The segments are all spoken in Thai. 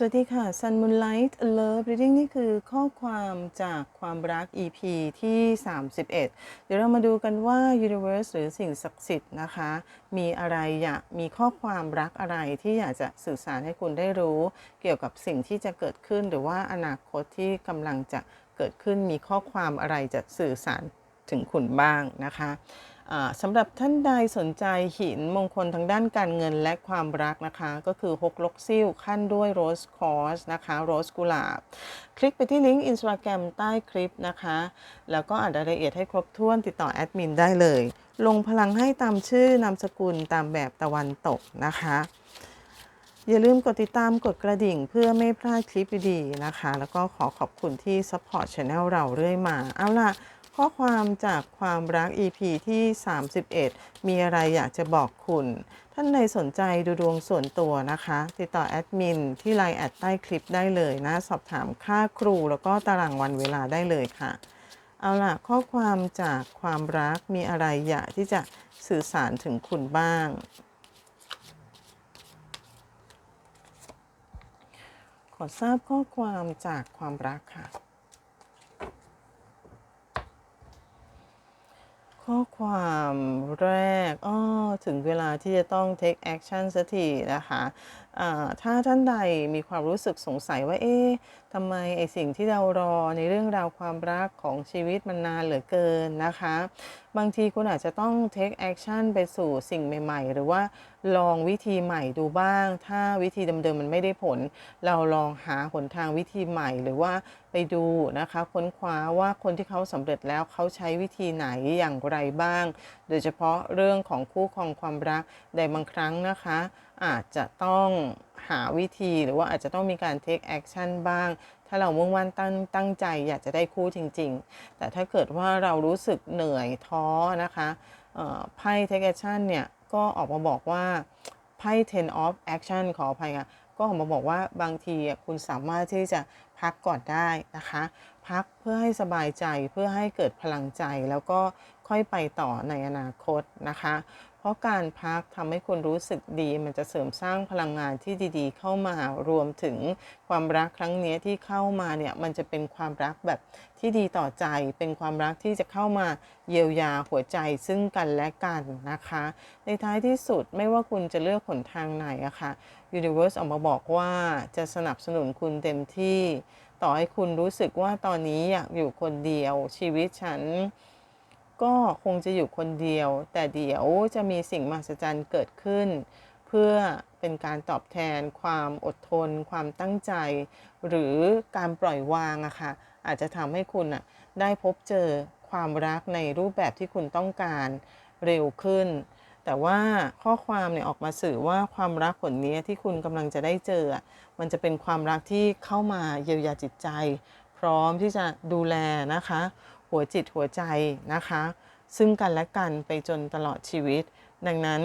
สวัสดีค่ะ Sun Moonlight Love Reading นี่คือข้อความจากความรัก EP ที่ 31 เดี๋ยวเรามาดูกันว่า Universe หรือสิ่งศักดิ์สิทธิ์นะคะ มีอะไรอยากมีข้อความรักอะไรที่อยากจะสื่อสารให้คุณได้รู้ เกี่ยวกับสิ่งที่จะเกิดขึ้น หรือว่าอนาคตที่กำลังจะเกิดขึ้นมีข้อความอะไรจะสื่อสารถึงคุณบ้างนะคะ สำหรับท่านใดสนใจหินมงคลทางด้านการเงินและความรักนะคะ ก็คือฮกลกซิลขั้นด้วยโรสคอสนะคะโรสกุหลาบ คลิกไปที่ลิงก์อินสตาแกรมใต้คลิปนะคะ แล้วก็อ่านรายละเอียดให้ครบถ้วนติดต่อแอดมินได้เลย ลงพลังให้ตามชื่อนามสกุลตามแบบตะวันตกนะคะ อย่าลืมกดติดตามกดกระดิ่งเพื่อไม่พลาดคลิปดีๆนะคะ แล้วก็ขอขอบคุณที่ซัพพอร์ตช anel เราเรื่อยมาเอาล่ะ ข้อความจากความรัก EP ที่ 31 มีอะไรอยากจะบอกคุณ ท่านใดสนใจดูดวงส่วนตัวนะคะ ติดต่อแอดมินที่ไลน์แอดใต้คลิปได้เลยนะ สอบถามค่าครูแล้วก็ตารางวันเวลาได้เลยค่ะ เอาล่ะ ข้อความจากความรักมีอะไรอยากที่จะสื่อสารถึงคุณบ้างขอทราบข้อความจากความรักค่ะ ข้อความแรกอ้อถึงเวลาที่จะต้อง take action สักทีนะคะถ้าท่านใดมีความรู้สึกสงสัยว่า เอ๊ะทำไมไอสิ่งที่เรารอในเรื่องราวความรักของชีวิตมันนานเหลือเกินนะคะ บางทีคุณอาจจะต้อง take action ไปสู่สิ่งใหม่ๆ หรือว่าลองวิธีใหม่ดูบ้าง ถ้าวิธีเดิมๆมันไม่ได้ผล เราลองหาหนทางวิธีใหม่หรือว่าไปดูนะคะค้นคว้าว่าคนที่เขาสำเร็จแล้วเขาใช้วิธีไหนอย่างไรบ้าง โดยเฉพาะเรื่องของคู่ครองความรักในบางครั้งนะคะ อาจจะต้อง หาวิธีหรือว่าอาจจะต้องมีการ take action บ้าง ถ้าเรามุ่งมั่นตั้งตั้งใจอยากจะได้คู่จริง ๆ แต่ถ้าเกิดว่าเรารู้สึกเหนื่อยท้อนะคะไพ่ take action เนี่ย ก็ออกมาบอกว่าไพ่ ten of action ขออภัยค่ะก็ออกมาบอกว่าบางทีคุณสามารถที่จะพักก่อนได้นะคะ พักเพื่อให้สบายใจเพื่อให้เกิดพลังใจแล้วก็ค่อยไปต่อในอนาคตนะคะ เพราะการพักทำให้คุณรู้สึกดี มันจะเสริมสร้างพลังงานที่ดีๆ เข้ามารวมถึงความรักครั้งนี้ที่เข้ามาเนี่ยมันจะเป็นความรักแบบที่ดีต่อใจ เป็นความรักที่จะเข้ามาเยียวยาหัวใจซึ่งกันและกันนะคะ ในท้ายที่สุดไม่ว่าคุณจะเลือกหนทางไหนอะค่ะ Universe ออกมาบอกว่าจะสนับสนุนคุณเต็มที่ ต่อให้คุณรู้สึกว่าตอนนี้อยากอยู่คนเดียวชีวิตฉัน ก็คงจะอยู่คนเดียว แต่เดี๋ยวจะมีสิ่งมหัศจรรย์เกิดขึ้น เพื่อเป็นการตอบแทน ความอดทน ความตั้งใจ หรือการปล่อยวางอะค่ะอาจจะทำให้คุณอะได้พบเจอความรักในรูปแบบที่คุณต้องการเร็วขึ้น แต่ว่าข้อความเนี่ยออกมาสื่อว่าความรักผลนี้ที่คุณกำลังจะได้เจอ มันจะเป็นความรักที่เข้ามาเยียวยาจิตใจ พร้อมที่จะดูแลนะคะ หัวจิตหัวใจนะคะ ซึ่งกันและกันไปจนตลอดชีวิต ดังนั้น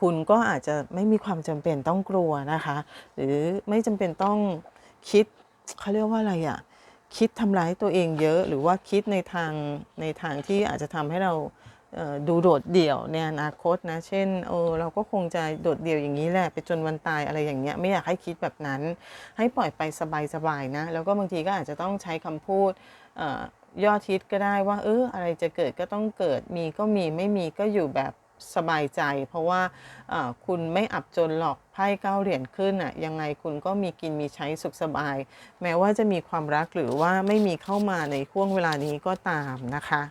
คุณก็อาจจะไม่มีความจำเป็นต้องกลัวนะคะ หรือไม่จำเป็นต้องคิดเขาเรียกว่าอะไรอะ่ะคิดทำร้ายตัวเองเยอะ หรือว่าคิดในทางในทางที่อาจจะทำให้เราดูโดดเดี่ยวในอนาคตนะ เช่นเออเราก็คงจะโดดเดี่ยวอย่างนี้แหละไปจนวันตายอะไรอย่างเงี้ยไม่อยากให้คิดแบบนั้น ให้ปล่อยไปสบายๆนะ แล้วก็บางทีก็อาจจะต้องใช้คำพูด ยอดฮิตก็ได้ว่า เอออะไรจะเกิดก็ต้องเกิดมีก็มีไม่มีก็อยู่แบบสบายใจ เพราะว่าคุณไม่อับจนหรอกไพ่เก้าเหรียญขึ้นอะยังไงคุณก็มีกินมีใช้สุขสบาย แม้ว่าจะมีความรักหรือว่าไม่มีเข้ามาในช่วงเวลานี้ก็ตามนะคะ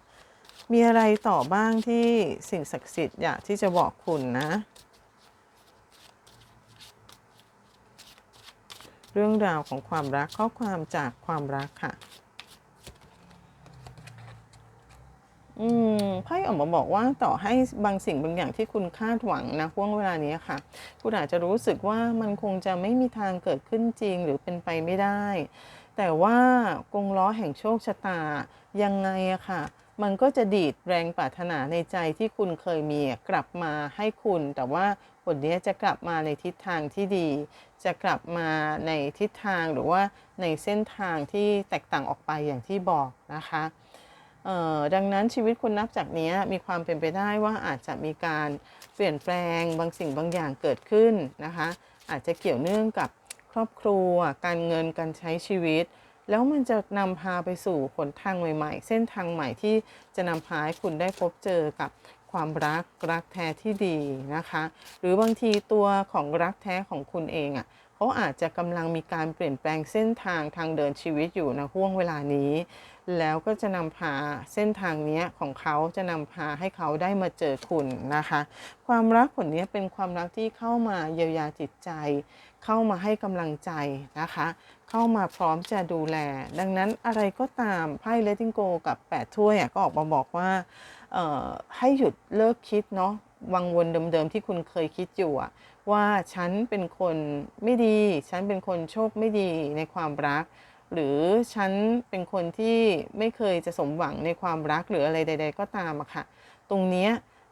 มีอะไรต่อบ้างที่สิ่งศักดิ์สิทธิ์อยากที่จะบอกคุณนะ เรื่องราวของความรักข้อความจากความรักค่ะ อืมไพ่ออกมาบอกว่าต่อให้บางสิ่งบางอย่างที่คุณคาดหวังนะห่วงเวลานี้ค่ะ คุณอาจจะรู้สึกว่ามันคงจะไม่มีทางเกิดขึ้นจริงหรือเป็นไปไม่ได้ แต่ว่ากงล้อแห่งโชคชะตายังไงอะค่ะ มันก็จะดีดแรงปรารถนาในใจที่คุณเคยมีกลับมาให้คุณ แต่ว่าผลนี้จะกลับมาในทิศทางที่ดี จะกลับมาในทิศทางหรือว่าในเส้นทางที่แตกต่างออกไปอย่างที่บอกนะคะ ดังนั้นชีวิตคุณนับจากนี้มีความเป็นไปได้ว่าอาจจะมีการเปลี่ยนแปลงบางสิ่งบางอย่างเกิดขึ้นนะคะ อาจจะเกี่ยวเนื่องกับครอบครัว การเงินการใช้ชีวิต แล้วมันจะนำพาไปสู่หนทางใหม่ๆ เส้นทางใหม่ที่จะนำพาให้คุณได้พบเจอกับความรักรักแท้ที่ดีนะคะ หรือบางทีตัวของรักแท้ของคุณเองอะ่ะเขาอาจจะกำลังมีการเปลี่ยนแปลงเส้นทางทางเดินชีวิตอยู่ในห่วงเวลานี้ แล้วก็จะนำพาเส้นทางนี้ของเขาจะนำพาให้เขาได้มาเจอคุณนะคะ ความรักผลนี้เป็นความรักที่เข้ามาเยียวยาจิตใจ เข้ามาให้กำลังใจนะคะ เข้ามาพร้อมจะดูแล ดังนั้นอะไรก็ตามไพ่เลติงโกกับ8ถ้วยก็ออกมาบอกว่าให้หยุดเลิกคิดเนาะวังวนเดิมๆที่คุณเคยคิดอยู่ว่าฉันเป็นคนไม่ดี ฉันเป็นคนโชคไม่ดีในความรัก หรือฉันเป็นคนที่ไม่เคยจะสมหวังในความรักหรืออะไรใด ๆ ก็ตามอะค่ะ ตรงนี้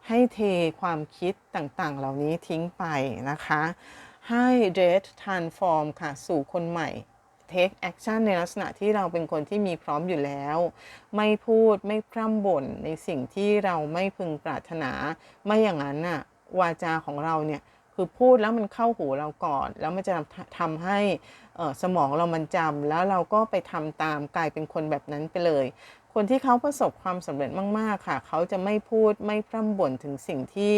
ให้เทความคิดต่างๆ เหล่านี้ทิ้งไปนะคะ ให้ Red Transform ค่ะ สู่คนใหม่ Take action ในลักษณะที่เราเป็นคนที่มีพร้อมอยู่แล้ว ไม่พูดไม่พร่ำบ่นในสิ่งที่เราไม่พึงปรารถนา ไม่อย่างนั้นน่ะวาจาของเราเนี่ย คือพูดแล้วมันเข้าหูเราก่อน แล้วมันจะทำให้สมองเรามันจำแล้วเราก็ไปทำตามกลายเป็นคนแบบนั้นไปเลย คนที่เขาประสบความสำเร็จมาก ๆ ค่ะ เขาจะไม่พูดไม่พร่ำบ่นถึงสิ่งที่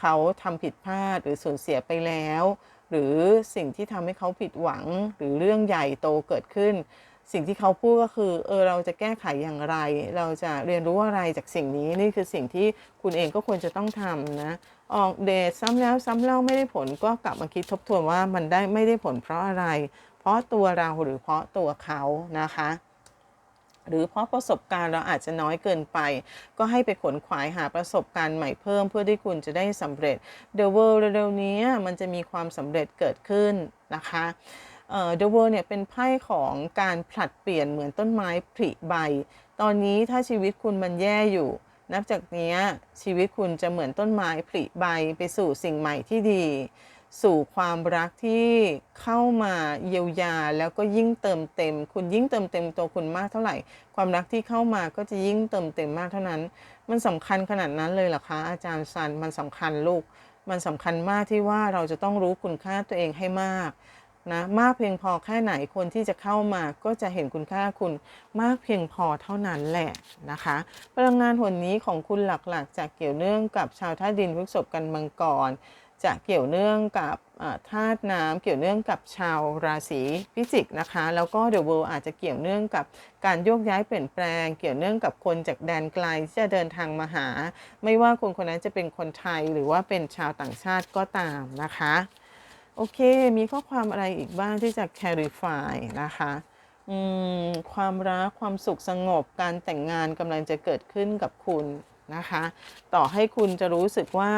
เขาทำผิดพลาดหรือสูญเสียไปแล้ว หรือสิ่งที่ทำให้เขาผิดหวังหรือเรื่องใหญ่โตเกิดขึ้น สิ่งที่เขาพูดก็คือเออเราจะแก้ไขอย่างไร เราจะเรียนรู้อะไรจากสิ่งนี้นี่คือสิ่งที่คุณเองก็ควรจะต้องทำนะ ออกเดทซ้ำแล้วซ้ำเล่าไม่ได้ผลก็กลับมาคิดทบทวนว่ามันได้ไม่ได้ผลเพราะอะไร เพราะตัวเราหรือเพราะตัวเขานะคะหรือเพราะประสบการณ์เราอาจจะน้อยเกินไป ก็ให้ไปขนขวายหาประสบการณ์ใหม่เพิ่มเพื่อที่คุณจะได้สำเร็จ The World เร็วๆนี้มันจะมีความสำเร็จเกิดขึ้นนะคะเอ่อ The World เนี่ยเป็นไพ่ของการผลัดเปลี่ยนเหมือนต้นไม้ผลิใบ ตอนนี้ถ้าชีวิตคุณมันแย่อยู่ นับจากนี้ชีวิตคุณจะเหมือนต้นไม้ผลิใบไปสู่สิ่งใหม่ที่ดี สู่ความรักที่เข้ามาเยียวยาแล้วก็ยิ่งเติมเต็ม คุณยิ่งเติมเต็มตัวคุณมากเท่าไหร่ ความรักที่เข้ามาก็จะยิ่งเติมเต็มมากเท่านั้น มันสำคัญขนาดนั้นเลยเหรอคะ อาจารย์ซันมันสำคัญลูก มันสำคัญมากที่ว่าเราจะต้องรู้คุณค่าตัวเองให้มาก นะมากเพียงพอแค่ไหนคนที่จะเข้ามาก็จะเห็นคุณค่าคุณมากเพียงพอเท่านั้นแหละนะคะพลังงานหนนี้ของคุณหลักๆจะเกี่ยวเนื่องกับชาวธาดินพฤษภกันมังกรจะเกี่ยวเนื่องกับธาตุน้ำเกี่ยวเนื่องกับชาวราศีพิจิกนะคะ แล้วก็เดอะเวิลด์อาจจะเกี่ยวเนื่องกับการโยกย้ายเปลี่ยนแปลง เกี่ยวเนื่องกับคนจากแดนไกลที่จะเดินทางมาหา ไม่ว่าคนคนนั้นจะเป็นคนไทยหรือว่าเป็นชาวต่างชาติก็ตามนะคะ โอเค มีข้อความอะไรอีกบ้างที่จะ clarify นะคะความรักความสุขสงบการแต่งงานกำลังจะเกิดขึ้นกับคุณนะคะ ต่อให้คุณจะรู้สึกว่า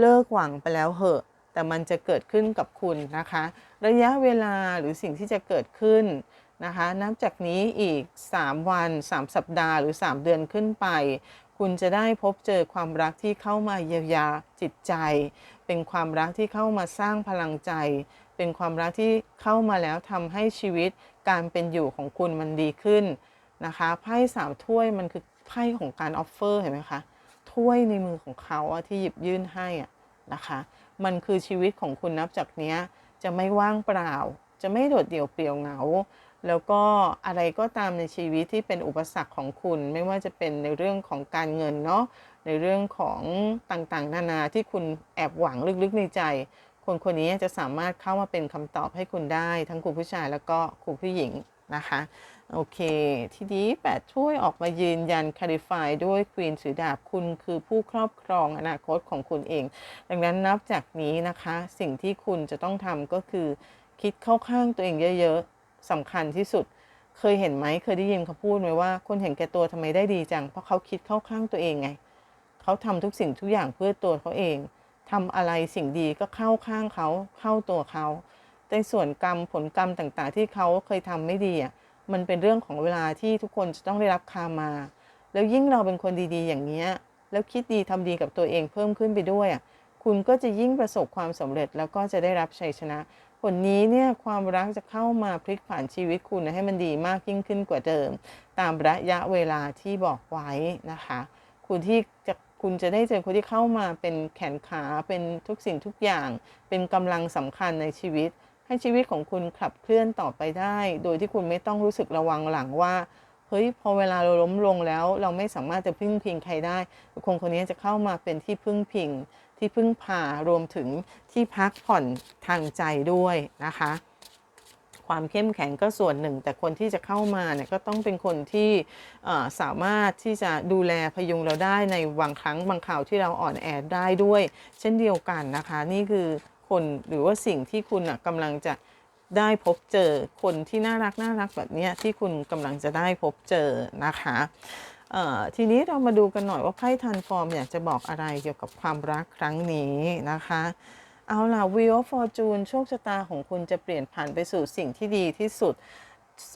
เลิกหวังไปแล้วเหอะ แต่มันจะเกิดขึ้นกับคุณนะคะ ระยะเวลาหรือสิ่งที่จะเกิดขึ้นนะคะ นับจากนี้อีก 3 วัน 3 สัปดาห์หรือ 3 เดือนขึ้นไป คุณจะได้พบเจอความรักที่เข้ามาเยียวยาจิตใจ เป็นความรักที่เข้ามาสร้างพลังใจ เป็นความรักที่เข้ามาแล้วทำให้ชีวิตการเป็นอยู่ของคุณมันดีขึ้นนะคะไพ่สามถ้วยมันคือไพ่ของการออฟเฟอร์เห็นไหมคะถ้วยในมือของเขาที่หยิบยื่นให้นะคะ มันคือชีวิตของคุณนับจากเนี้ยจะไม่ว่างเปล่า จะไม่โดดเดี่ยวเปลี่ยวเหงา แล้วก็อะไรก็ตามในชีวิตที่เป็นอุปสรรคของคุณ ไม่ว่าจะเป็นในเรื่องของการเงินเนาะ ในเรื่องของต่างๆ นานาที่คุณแอบหวังลึกๆในใจ คนคนนี้จะสามารถเข้ามาเป็นคำตอบให้คุณได้ ทั้งคุณผู้ชายแล้วก็คุณผู้หญิงนะคะ โอเค ทีนี้แปดช่วยออกมายืนยันคาริฟายด้วยควีนถือดาบคุณคือผู้ครอบครองอนาคตของคุณเอง ดังนั้นนับจากนี้นะคะ สิ่งที่คุณจะต้องทำก็คือ คิดเข้าข้างตัวเองเยอะๆสำคัญที่สุดเคยเห็นไหมเคยได้ยินเขาพูดไหมว่า คนเห็นแก่ตัวทำไมได้ดีจัง เพราะเขาคิดเข้าข้างตัวเองไง เขาทำทุกสิ่งทุกอย่างเพื่อตัวเขาเองทำอะไรสิ่งดีก็เข้าข้างเขาเข้าตัวเขาในส่วนกรรมผลกรรมต่างๆ ที่เขาเคยทำไม่ดีอะมันเป็นเรื่องของเวลาที่ทุกคนจะต้องได้รับคามา แล้วยิ่งเราเป็นคนดีๆ อย่างเนี้ยแล้วคิดดีทำดีกับตัวเองเพิ่มขึ้นไปด้วยอะคุณก็จะยิ่งประสบความสำเร็จแล้วก็จะได้รับชัยชนะผลนี้เนี่ยความรักจะเข้ามาพลิกผันชีวิตคุณให้มันดีมากยิ่งขึ้นกว่าเดิม ตามระยะเวลาที่บอกไว้นะคะ คุณที่จะ คุณจะได้เจอคนที่เข้ามาเป็นแขนขาเป็นทุกสิ่งทุกอย่าง เป็นกำลังสำคัญในชีวิต ให้ชีวิตของคุณขับเคลื่อนต่อไปได้ โดยที่คุณไม่ต้องรู้สึกระวังหลังว่าเฮ้ยพอเวลาเราล้มลงแล้ว เราไม่สามารถจะพึ่งพิงใครได้คนคนนี้จะเข้ามาเป็นที่พึ่งพิง ที่พึ่งพารวมถึงที่พักผ่อนทางใจด้วยนะคะ ความเข้มแข็งก็ส่วนหนึ่ง แต่คนที่จะเข้ามาเนี่ยก็ต้องเป็นคนที่สามารถที่จะดูแลพยุงเราได้ในบางครั้งบางข่าวที่เราอ่อนแอได้ด้วย เช่นเดียวกันนะคะ นี่คือคนหรือว่าสิ่งที่คุณน่ะกำลังจะได้พบเจอคนที่น่ารักน่ารักแบบนี้ที่คุณกำลังจะได้พบเจอนะคะทีนี้เรามาดูกันหน่อยว่าไพ่ทันฟอร์มอยากจะบอกอะไรเกี่ยวกับความรักครั้งนี้นะคะ เอาล่ะ Wheel of Fortune โชคชะตาของคุณจะเปลี่ยนผ่านไปสู่สิ่งที่ดีที่สุด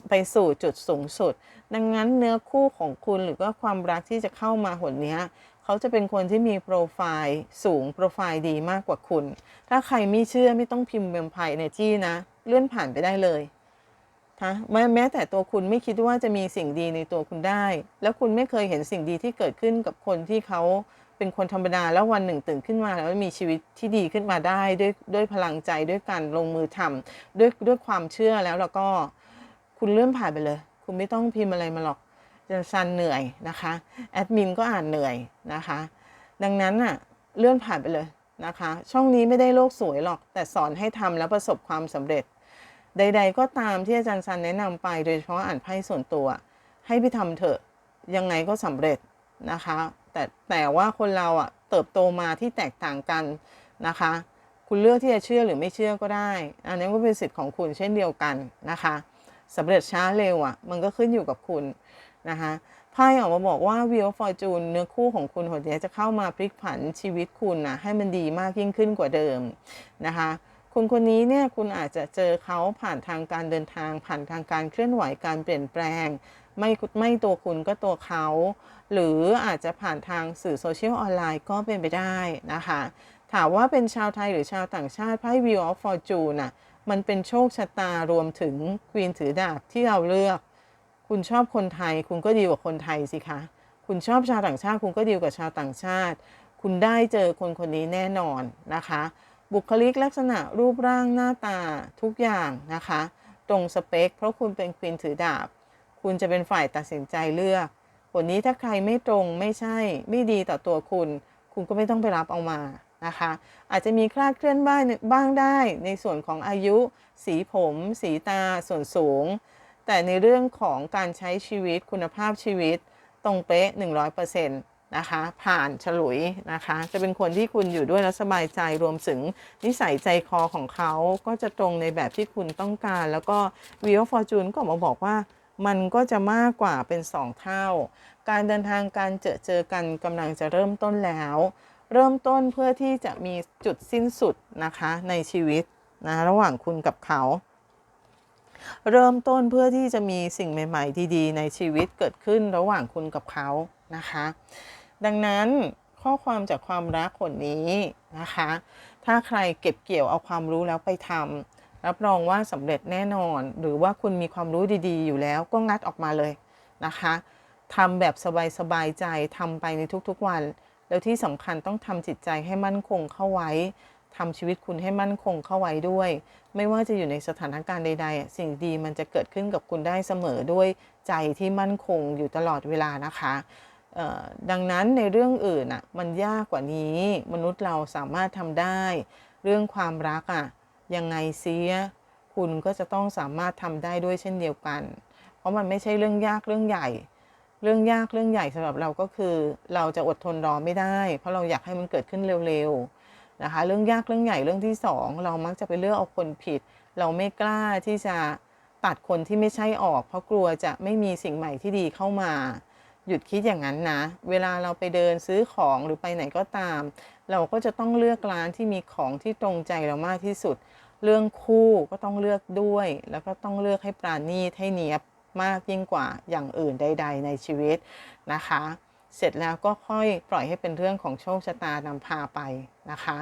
ไปสู่จุดสูงสุด ดังนั้นเนื้อคู่ของคุณหรือว่าความรักที่จะเข้ามาหนเนี้ยเขาจะเป็นคนที่มีโปรไฟล์สูงโปรไฟล์ดีมากกว่าคุณ ถ้าใครไม่เชื่อไม่ต้องพิมพ์เวมไพร์ในจี้นะ เลื่อนผ่านไปได้เลยนะแม้แม้แต่ตัวคุณไม่คิดว่าจะมีสิ่งดีในตัวคุณได้ แล้วคุณไม่เคยเห็นสิ่งดีที่เกิดขึ้นกับคนที่เขา เป็นคนธรรมดาแล้ววันหนึ่งตื่นขึ้นมาแล้วมีชีวิตที่ดีขึ้นมาได้ด้วยด้วยพลังใจด้วยการลงมือทำด้วยด้วยความเชื่อแล้วแล้วก็คุณเลื่อนผ่านไปเลย คุณไม่ต้องพิมพ์อะไรมาหรอกจะซันเหนื่อยนะคะแอดมินก็อ่านเหนื่อยนะคะ ดังนั้นน่ะเลื่อนผ่านไปเลยนะคะ ช่องนี้ไม่ได้โลกสวยหรอก แต่สอนให้ทำแล้วประสบความสำเร็จ ใด ๆ ก็ตามที่อาจารย์ซันแนะนำไปโดยเฉพาะอ่านไพ่ส่วนตัว ให้ไปทำเถอะยังไงก็สำเร็จนะคะ แต่แต่ว่าคนเราอะเติบโตมาที่แตกต่างกันนะคะ คุณเลือกที่จะเชื่อหรือไม่เชื่อก็ได้ อันนี้ก็เป็นสิทธิ์ของคุณเช่นเดียวกันนะคะสำเร็จช้าเร็วอะมันก็ขึ้นอยู่กับคุณนะคะไพ่ออกมาบอกว่า Wheel of Fortune เนื้อคู่ของคุณคนนี้จะเข้ามาพลิกผันชีวิตคุณนะให้มันดีมากยิ่งขึ้นกว่าเดิมนะคะคนคนนี้เนี่ยคุณอาจจะเจอเขาผ่านทางการเดินทาง ผ่านทางการเคลื่อนไหวการเปลี่ยนแปลง ไม่ไม่ตัวคุณก็ตัวเขา หรืออาจจะผ่านทางสื่อโซเชียลออนไลน์ก็เป็นไปได้นะคะ ถามว่าเป็นชาวไทยหรือชาวต่างชาติไพ่ Wheel of Fortune น่ะมันเป็นโชคชะตารวมถึงควีนถือดาบที่เราเลือก คุณชอบคนไทยคุณก็ดีกว่าคนไทยสิคะ คุณชอบชาวต่างชาติคุณก็ดีกว่าชาวต่างชาติ คุณได้เจอคนคนนี้แน่นอนนะคะ บุคลิกลักษณะรูปร่างหน้าตาทุกอย่างนะคะ ตรงสเปค เพราะคุณเป็นควีนถือดาบ คุณจะเป็นฝ่ายตัดสินใจเลือกคนนี้ถ้าใครไม่ตรงไม่ใช่ไม่ดีต่อตัวคุณ คุณก็ไม่ต้องไปรับเอามานะคะ อาจจะมีคลาดเคลื่อนบ้างบ้างได้ในส่วนของอายุ สีผม สีตาส่วนสูง แต่ในเรื่องของการใช้ชีวิตคุณภาพชีวิต ตรงเป๊ะ 100%นะคะผ่านฉลุยนะคะ จะเป็นคนที่คุณอยู่ด้วยแล้วสบายใจรวมถึงนิสัยใจคอของเขาก็จะตรงในแบบที่คุณต้องการ แล้วก็ Wheel of Fortune ก็ออกมาบอกว่า มันก็จะมากกว่าเป็น 2 เท่า การเดินทางการเจอเจอกันกำลังจะเริ่มต้นแล้ว เริ่มต้นเพื่อที่จะมีจุดสิ้นสุดนะคะในชีวิตนะระหว่างคุณกับเขา เริ่มต้นเพื่อที่จะมีสิ่งใหม่ ๆ ดีๆ ในชีวิตเกิดขึ้นระหว่างคุณกับเขานะคะ ดังนั้นข้อความจากความรักคนนี้นะคะ ถ้าใครเก็บเกี่ยวเอาความรู้แล้วไปทำ รับรองว่าสำเร็จแน่นอน หรือว่าคุณมีความรู้ดีๆ อยู่แล้วก็งัดออกมาเลยนะคะทำแบบสบายๆใจทำไปในทุกๆวัน แล้วที่สำคัญต้องทำจิตใจให้มั่นคงเข้าไว้ทำชีวิตคุณให้มั่นคงเข้าไว้ด้วย ไม่ว่าจะอยู่ในสถานการณ์ใดๆ สิ่งดีมันจะเกิดขึ้นกับคุณได้เสมอด้วยใจที่มั่นคงอยู่ตลอดเวลานะคะดังนั้นในเรื่องอื่นอะมันยากกว่านี้ มนุษย์เราสามารถทำได้ เรื่องความรักอะ ยังไงเสีย คุณก็จะต้องสามารถทำได้ด้วยเช่นเดียวกัน เพราะมันไม่ใช่เรื่องยากเรื่องใหญ่ เรื่องยากเรื่องใหญ่สำหรับเราก็คือ เราจะอดทนรอไม่ได้ เพราะเราอยากให้มันเกิดขึ้นเร็วๆนะคะ เรื่องยากเรื่องใหญ่เรื่องที่สองเรามักจะไปเลือกเอาคนผิด เราไม่กล้าที่จะตัดคนที่ไม่ใช่ออก เพราะกลัวจะไม่มีสิ่งใหม่ที่ดีเข้ามา หยุดคิดอย่างนั้นนะ เวลาเราไปเดินซื้อของหรือไปไหนก็ตาม เราก็จะต้องเลือกร้านที่มีของที่ตรงใจเรามากที่สุด เรื่องคู่ก็ต้องเลือกด้วย แล้วก็ต้องเลือกให้ปราณีตให้เนียบมากยิ่งกว่าอย่างอื่นใด ๆ ในชีวิตนะคะ เสร็จแล้วก็ค่อยปล่อยให้เป็นเรื่องของโชคชะตานำพาไปนะคะ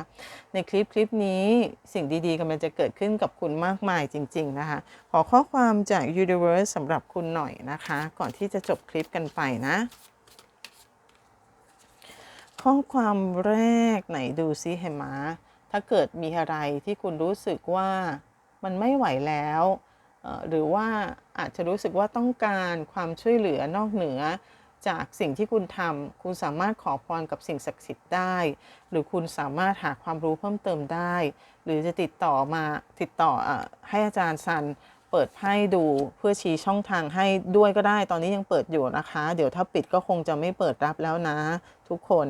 ในคลิปคลิปนี้สิ่งดีๆกำลังจะเกิดขึ้นกับคุณมากมายจริง ๆ นะคะ ขอข้อความจาก Universe สำหรับคุณหน่อยนะคะ ก่อนที่จะจบคลิปกันไปนะ ข้อความแรกไหนดูซิเห็นไหม ถ้าเกิดมีอะไรที่คุณรู้สึกว่ามันไม่ไหวแล้ว หรือว่าอาจจะรู้สึกว่าต้องการความช่วยเหลือนอกเหนือจากสิ่งที่คุณทำ คุณสามารถขอพรกับสิ่งศักดิ์สิทธิ์ได้ หรือคุณสามารถหาความรู้เพิ่มเติมได้ หรือจะติดต่อมาติดต่ออให้อาจารย์ซันเปิดไพ่ดูเพื่อชี้ช่องทางให้ด้วยก็ได้ ตอนนี้ยังเปิดอยู่นะคะ เดี๋ยวถ้าปิดก็คงจะไม่เปิดรับแล้วนะทุกคน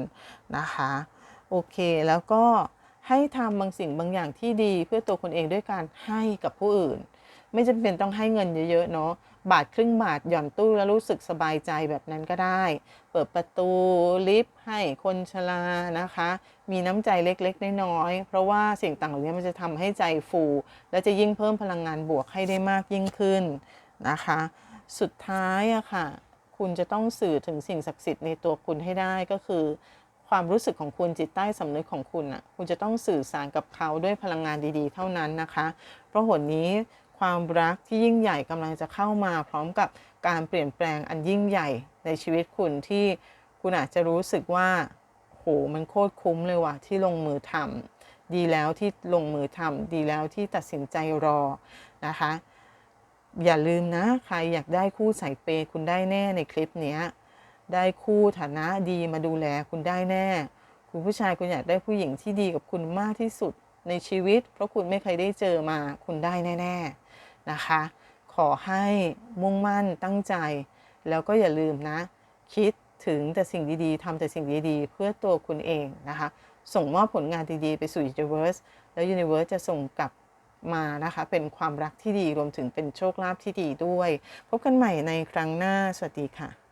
นะคะ โอเคแล้วก็ ให้ทำบางสิ่งบางอย่างที่ดีเพื่อตัวคุณเองด้วยการให้กับผู้อื่น ไม่จำเป็นต้องให้เงินเยอะๆเนาะบาทครึ่งบาทหย่อนตู้แล้วรู้สึกสบายใจแบบนั้นก็ได้ เปิดประตูลิฟต์ให้คนชรานะคะ มีน้ำใจเล็กๆน้อยๆเพราะว่าสิ่งต่างเหล่านี้มันจะทำให้ใจฟู และจะยิ่งเพิ่มพลังงานบวกให้ได้มากยิ่งขึ้นนะคะ สุดท้ายอะค่ะ คุณจะต้องสื่อถึงสิ่งศักดิ์สิทธิ์ในตัวคุณให้ได้ก็คือ ความรู้สึกของคุณจิตใต้สำนึกของคุณอะคุณจะต้องสื่อสารกับเขาด้วยพลังงานดีๆ เท่านั้นนะคะ เพราะหนนี้ความรักที่ยิ่งใหญ่กำลังจะเข้ามา พร้อมกับการเปลี่ยนแปลงอันยิ่งใหญ่ในชีวิตคุณที่คุณอาจจะรู้สึกว่าโหมันโคตรคุ้มเลยว่ะที่ลงมือทำดีแล้วที่ลงมือทำดีแล้วที่ตัดสินใจรอนะคะ อย่าลืมนะ ใครอยากได้คู่สายเปย์คุณได้แน่ในคลิปนี้ ได้คู่ฐานะดีมาดูแลคุณได้แน่ คุณผู้ชายคุณอยากได้ผู้หญิงที่ดีกับคุณมากที่สุดในชีวิต เพราะคุณไม่เคยได้เจอมาคุณได้แน่ ๆนะคะ ขอให้มุ่งมั่นตั้งใจ แล้วก็อย่าลืมนะ คิดถึงแต่สิ่งดีๆทำแต่สิ่งดีๆ เพื่อตัวคุณเองนะคะ ส่งมอบผลงานดีๆ ไปสู่ Universe แล้ว Universe จะส่งกลับมานะคะ เป็นความรักที่ดีรวมถึงเป็นโชคลาภที่ดีด้วย พบกันใหม่ในครั้งหน้า สวัสดีค่ะ